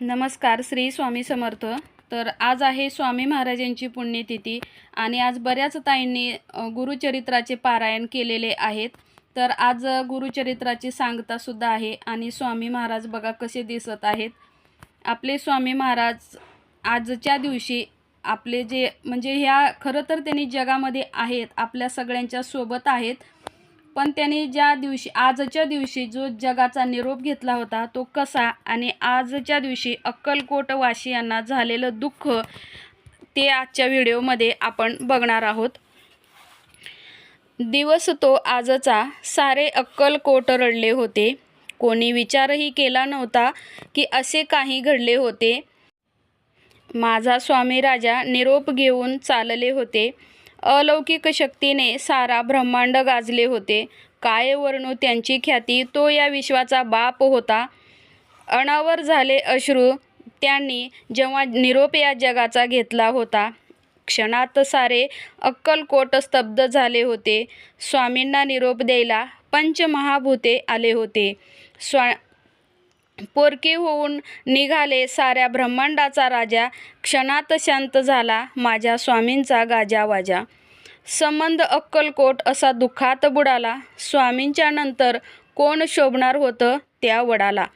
नमस्कार श्री स्वामी समर्थ. तर आज आहे स्वामी महाराजांची पुण्यतिथी आणि आज बऱ्याच ताईंनी गुरुचरित्राचे पारायण केलेले आहेत. तर आज गुरुचरित्राची सांगतासुद्धा आहे आणि स्वामी महाराज बघा कसे दिसत आहेत. आपले स्वामी महाराज आजच्या दिवशी आपले जे म्हणजे ह्या खरं तर त्यांनी जगामध्ये आहेत आपल्या सगळ्यांच्या सोबत आहेत. पण त्यांनी ज्या दिवशी आजच्या दिवशी जो जगाचा निरोप घेतला होता तो कसा आणि आजच्या दिवशी अक्कलकोटवासियांना झालेलं दुःख ते आजच्या व्हिडिओमध्ये आपण बघणार आहोत. दिवस तो आजचा सारे अक्कलकोट रडले होते. कोणी विचारही केला नव्हता की असे काही घडले होते. माझा स्वामी राजा निरोप घेऊन चालले होते. अलौकिक शक्तीने सारा ब्रह्मांड गाजले होते. काय वर्णू त्यांची ख्याती? तो या विश्वाचा बाप होता. अनावर झाले अश्रू त्यांनी जेव्हा निरोप या जगाचा घेतला होता. क्षणात सारे अक्कलकोट स्तब्ध झाले होते. स्वामींना निरोप द्यायला पंचमहाभूते आले होते. स्वा पोरके होऊन निघाले साऱ्या ब्रह्मांडाचा राजा. क्षणात शांत झाला माझ्या स्वामींचा गाजावाजा. संबंध अक्कलकोट असा दुःखात बुडाला. स्वामींच्या नंतर कोण शोभणार होतं त्या वडाला.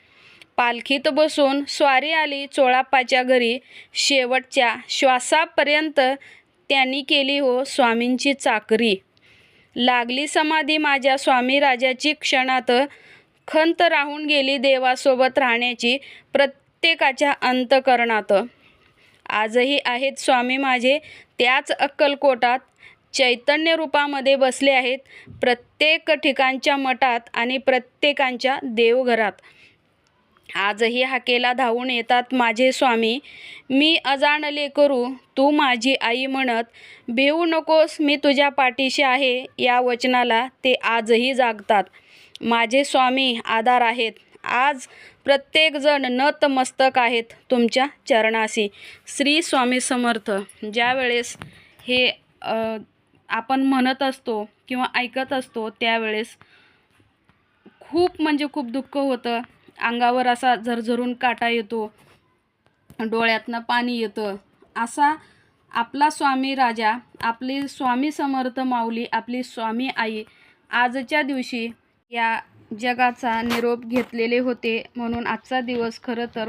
पालखीत बसून स्वारी आली चोळाप्पाच्या घरी. शेवटच्या श्वासापर्यंत त्यांनी केली हो स्वामींची चाकरी. लागली समाधी माझ्या स्वामी राजाची क्षणात खंत राहून गेली देवासोबत राहण्याची प्रत्येकाच्या अंतकरणात. आजही आहेत स्वामी माझे त्याच अक्कलकोटात. चैतन्य रूपामध्ये बसले आहेत प्रत्येक ठिकाणच्या मठात आणि प्रत्येकांच्या देवघरात. आजही हाकेला धावून येतात माझे स्वामी. मी अजाणले करू तू माझी आई म्हणत भिवू नकोस मी तुझ्या पाठीशी आहे. या वचनाला ते आजही जागतात. माझे स्वामी आधार आहेत. आज प्रत्येकजण नतमस्तक आहेत तुमच्या चरणाशी. श्री स्वामी समर्थ ज्यावेळेस हे आपण म्हणत असतो किंवा ऐकत असतो त्यावेळेस खूप म्हणजे खूप दुःख होतं. अंगावर असा झरझरून काटा येतो. डोळ्यातनं पाणी येतं. असा आपला स्वामी राजा आपली स्वामी समर्थ माऊली आपली स्वामी आई आजच्या दिवशी या जगाचा निरोप घेतलेले होते म्हणून आजचा दिवस खरं तर